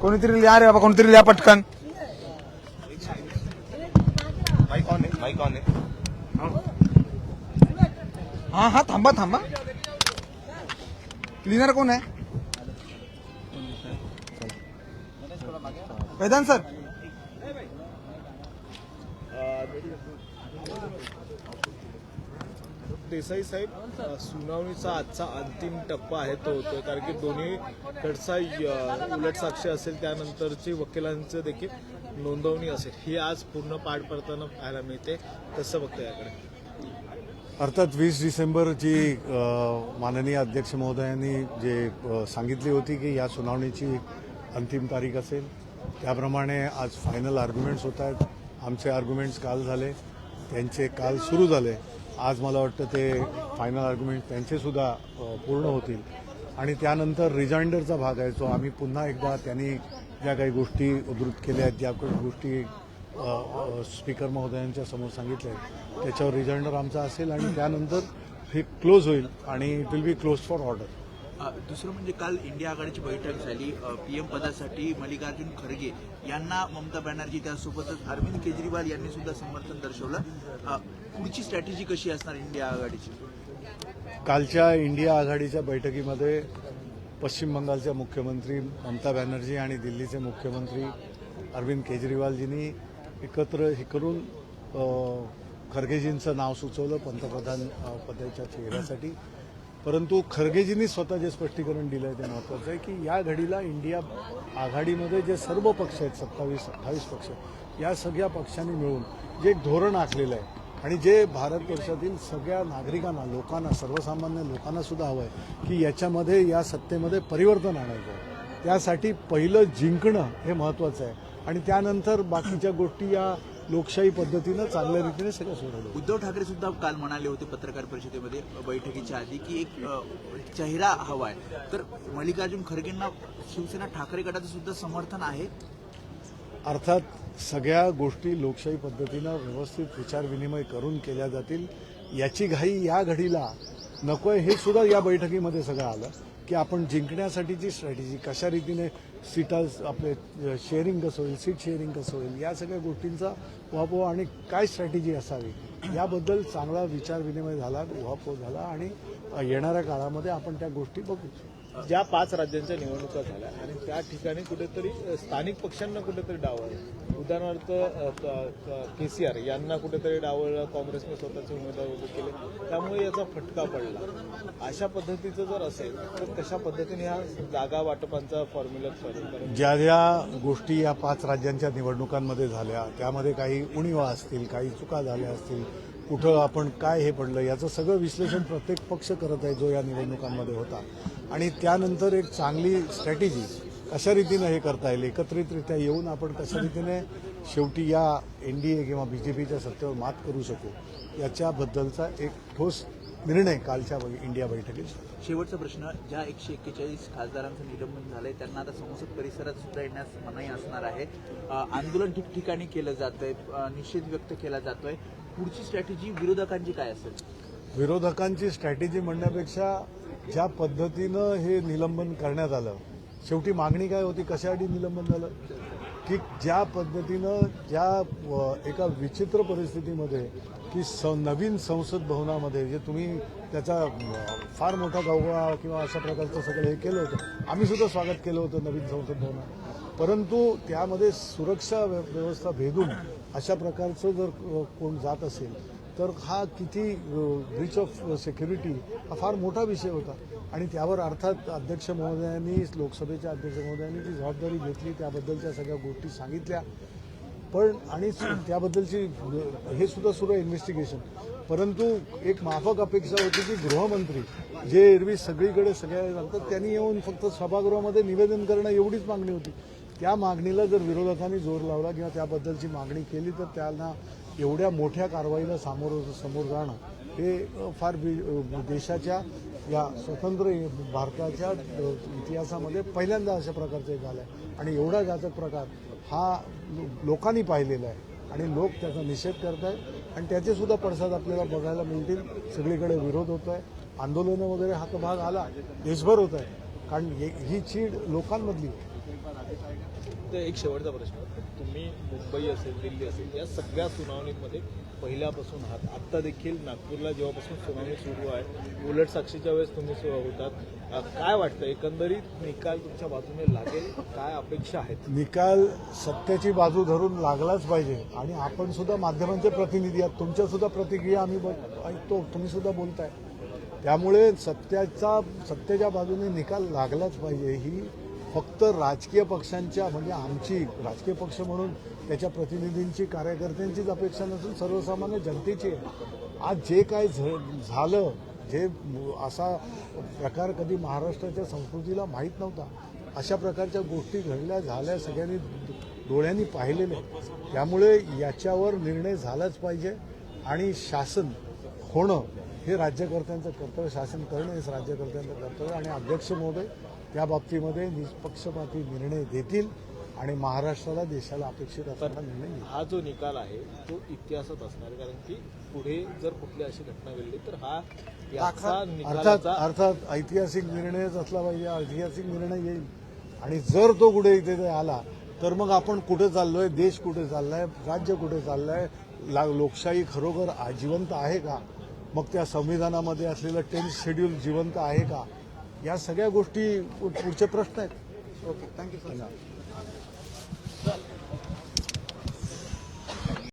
कोणीतरी लिहा रे बाबा कोणीतरी लिहा पटकन. हा हा थांबा थांबा. क्लिनर कोण आहे? वेदांत सर. देसाई साहेब सुनावणीचा आजचा अंतिम टप्पा आहे तो होतोय. कारण की दोन्ही कडचा उलट साक्ष असेल त्यानंतरची वकिलांचं देखील नोंदवणी असेल. ही आज पूर्ण पाठ पडताना पाहायला मिळते. कसं बघतं याकडे. अर्थात वीस डिसेंबर जी माननीय अध्यक्ष महोदयांनी जे सांगितली होती की या सुनावणीची अंतिम तारीख असेल त्याप्रमाणे आज फायनल आर्ग्युमेंट्स होत आहेत. आमचे आर्ग्युमेंट्स काल झाले. त्यांचे काल सुरू झाले. आज मला वाटतं ते फायनल आर्ग्युमेंट त्यांचेसुद्धा पूर्ण होतील. आणि त्यानंतर रिजाइंडरचा भाग आहे जो आम्ही पुन्हा एकदा त्यांनी ज्या काही गोष्टी उद्धृत केल्या आहेत ज्या काही गोष्टी स्पीकर महोदयांच्या समोर सांगितल्या आहेत त्याच्यावर रिजाइंडर आमचा असेल आणि त्यानंतर हे क्लोज होईल आणि it will be close for order दुसरं म्हणजे काल इंडिया आघाडीची बैठक झाली. पीएम पदासाठी मल्लिकार्जुन खरगे यांना ममता बॅनर्जी त्यासोबतच अरविंद केजरीवाल यांनी सुद्धा समर्थन दर्शवलं. पुढची स्ट्रॅटेजी कशी असणार इंडिया आघाडीची? कालच्या इंडिया आघाडीच्या बैठकीमध्ये पश्चिम बंगालच्या मुख्यमंत्री ममता बॅनर्जी आणि दिल्लीचे मुख्यमंत्री अरविंद केजरीवालजींनी एकत्र हे करून खरगेजींचं नाव सुचवलं पंतप्रधान पदाच्या चेहऱ्यासाठी. परंतु खरगेजींनी स्वतः जे स्पष्टीकरण दिलं आहे ते महत्त्वाचं आहे की या घडीला इंडिया आघाडीमध्ये जे सर्व पक्ष आहेत सत्तावीस अठ्ठावीस पक्ष या सगळ्या पक्षांनी मिळून जे एक धोरण आखलेलं आहे आणि जे भारतवर्षातील सगळ्या नागरिकांना लोकांना सर्वसामान्य लोकांना सुद्धा हवं आहे की याच्यामध्ये या सत्तेमध्ये परिवर्तन आणायचं आहे. त्यासाठी पहिलं जिंकणं हे महत्त्वाचं आहे. आणि त्यानंतर बाकीच्या गोष्टी या लोकशाही पद्धतीनं चांगल्या रीतीने सगळं सोडवलं उद्धव ठाकरे सुद्धा काल म्हणाले होते पत्रकार परिषदेमध्ये बैठकीच्या आधी की एक चेहरा हवाय तर मल्लिकार्जुन खरगेंना शिवसेना ठाकरे गटाचं सुद्धा समर्थन आहे? अर्थात सगळ्या गोष्टी लोकशाही पद्धतीनं व्यवस्थित विचारविनिमय करून केल्या जातील. याची घाई या घडीला नकोय हे सुद्धा या बैठकीमध्ये सगळं आलं की आपण जिंकण्यासाठीची स्ट्रॅटेजी कशा रीतीने सीटा आपले शेअरिंग कसं होईल सीट शेअरिंग कसं होईल या सगळ्या गोष्टींचा उहापोह आणि काय स्ट्रॅटेजी असावी याबद्दल चांगला विचारविनिमय झाला उहापोह झाला आणि येणाऱ्या काळामध्ये आपण त्या गोष्टी बघू. ज्या पाच राज्यांच्या निवडणुका झाल्या आणि त्या ठिकाणी कुठेतरी स्थानिक पक्षांना कुठेतरी डावळलं उदाहरणार्थ के सी आर यांना कुठेतरी डावळलं काँग्रेसने स्वतःचे उमेदवार उभे केले. त्यामुळे याचा फटका पडला. अशा पद्धतीचं जर असेल तर कशा पद्धतीने ह्या जागा वाटपांचा फॉर्म्युला ज्या ज्या गोष्टी या पाच राज्यांच्या निवडणुकांमध्ये झाल्या त्यामध्ये काही उणीवा असतील काही चुका झाल्या असतील कुठं आपण काय हे पडलं याचं सगळं विश्लेषण प्रत्येक पक्ष करत आहे जो या निवडणुकांमध्ये होता. आणि त्यानंतर एक चांगली स्ट्रॅटेजी कशा रीतीनं हे करता येईल एकत्रितरित्या येऊन आपण कशा रीतीने शेवटी या एन डी ए किंवा बी जे पीच्या सत्तेवर मात करू शकू याच्याबद्दलचा एक ठोस निर्णय कालच्या इंडिया बैठकीत शेवटचा प्रश्न ज्या एकशे एक्केचाळीस खासदारांचं निलंबन झालंय त्यांना आता संसद परिसरात सुद्धा येण्यास मनाई असणार आहे. आंदोलन ठिकठिकाणी केलं जात आहे निषेध व्यक्त केला जातोय. पुढची स्ट्रॅटेजी विरोधकांची काय असेल? विरोधकांची स्ट्रॅटेजी म्हणण्यापेक्षा ज्या पद्धतीनं हे निलंबन करण्यात आलं शेवटी मागणी काय होती? कशासाठी निलंबन झालं? की ज्या पद्धतीनं ज्या एका विचित्र परिस्थितीमध्ये की स नवीन संसद भवनामध्ये जे तुम्ही त्याचा फार मोठा गवगळा किंवा अशा प्रकारचं सगळं हे केलं होतं आम्ही सुद्धा स्वागत केलं होतं नवीन संसद भवनात. परंतु त्यामध्ये सुरक्षा व्य- व्यवस्था भेदून अशा प्रकारचं जर कोण जात असेल तर हा किती ब्रीच ऑफ सिक्युरिटी हा फार मोठा विषय होता. आणि त्यावर अर्थात अध्यक्ष महोदयांनी लोकसभेच्या अध्यक्ष महोदयांनी जी जबाबदारी घेतली त्याबद्दलच्या सगळ्या गोष्टी सांगितल्या. पण आणि त्याबद्दलची हे सुद्धा सुरू आहे इन्व्हेस्टिगेशन परंतु एक माफक अपेक्षा होती की गृहमंत्री जे एरवी सगळीकडे सगळ्या लागतात त्यांनी येऊन फक्त सभागृहामध्ये निवेदन करणं एवढीच मागणी होती. त्या मागणीला जर विरोधकांनी जोर लावला किंवा त्याबद्दलची मागणी केली तर त्यांना एवढ्या मोठ्या कारवाईला सामोरं समोर जाणं हे फार देशाच्या या स्वतंत्र भारताच्या इतिहासामध्ये पहिल्यांदा अशा प्रकारचं एक झालं आहे आणि एवढा घातक प्रकार हा लो- लोकांनी पाहिलेला आहे. आणि लोक त्याचा निषेध करत आहेत आणि त्याचे सुद्धा पडसाद आपल्याला बघायला मिळतील. सगळीकडे विरोध होत आहे आंदोलनं वगैरे हा तो भाग आला. देशभर होत आहे कारण हे- ही चीड लोकांमधली फक्त एक शेवटचा प्रश्न. तुम्ही मुंबई असेल दिल्ली असेल या सगळ्या सुनावणीमध्ये पहिल्यापासून आहात. आत्ता देखील नागपूरला जेव्हापासून सुनावणी सुरू आहे उलट साक्षीच्या वेळेस तुम्ही होतात. काय वाटतं? एकंदरीत निकाल तुमच्या बाजूने लागेल? काय अपेक्षा आहेत? निकाल सत्याची बाजू धरून लागलाच पाहिजे. आणि आपण सुद्धा माध्यमांचे प्रतिनिधी आहात. तुमच्या सुद्धा प्रतिक्रिया आम्ही ऐकतो. तुम्ही सुद्धा बोलताय. त्यामुळे सत्याचा सत्याच्या बाजूने निकाल लागलाच पाहिजे. ही फक्त राजकीय पक्षांच्या म्हणजे आमची राजकीय पक्ष म्हणून त्याच्या प्रतिनिधींची कार्यकर्त्यांचीच अपेक्षा नसून सर्वसामान्य जनतेची आज जे काय झ- झालं जे असा प्रकार कधी महाराष्ट्राच्या संस्कृतीला माहीत नव्हता अशा प्रकारच्या गोष्टी घडल्या झाल्या सगळ्यांनी डोळ्यांनी पाहिलेले. त्यामुळे याच्यावर निर्णय झालाच पाहिजे आणि शासन होणं हे राज्यकर्त्यांचं कर्तव्य. शासन करणं हेच राज्यकर्त्यांचं कर्तव्य आणि अध्यक्ष महोदय त्या बाबतीमध्ये निष्पक्षपाती निर्णय देतील आणि महाराष्ट्राला देशाला अपेक्षित असणारा निर्णय हा जो निकाल आहे तो इतिहासात असणार. कारण की पुढे जर कुठली अशी घटना घडली तर हा अर्थात अर्थात ऐतिहासिक निर्णयच असला पाहिजे ऐतिहासिक निर्णय येईल. आणि जर तो कुठे इथे आला तर मग आपण कुठे चाललोय देश कुठे चाललाय राज्य कुठे चाललंय लोकशाही खरोखर जिवंत आहे का? मग त्या संविधानामध्ये असलेलं टेन्थ शेड्यूल जिवंत आहे का? या सगळ्या गोष्टी पुढचे प्रश्न आहेत. Okay thank you sir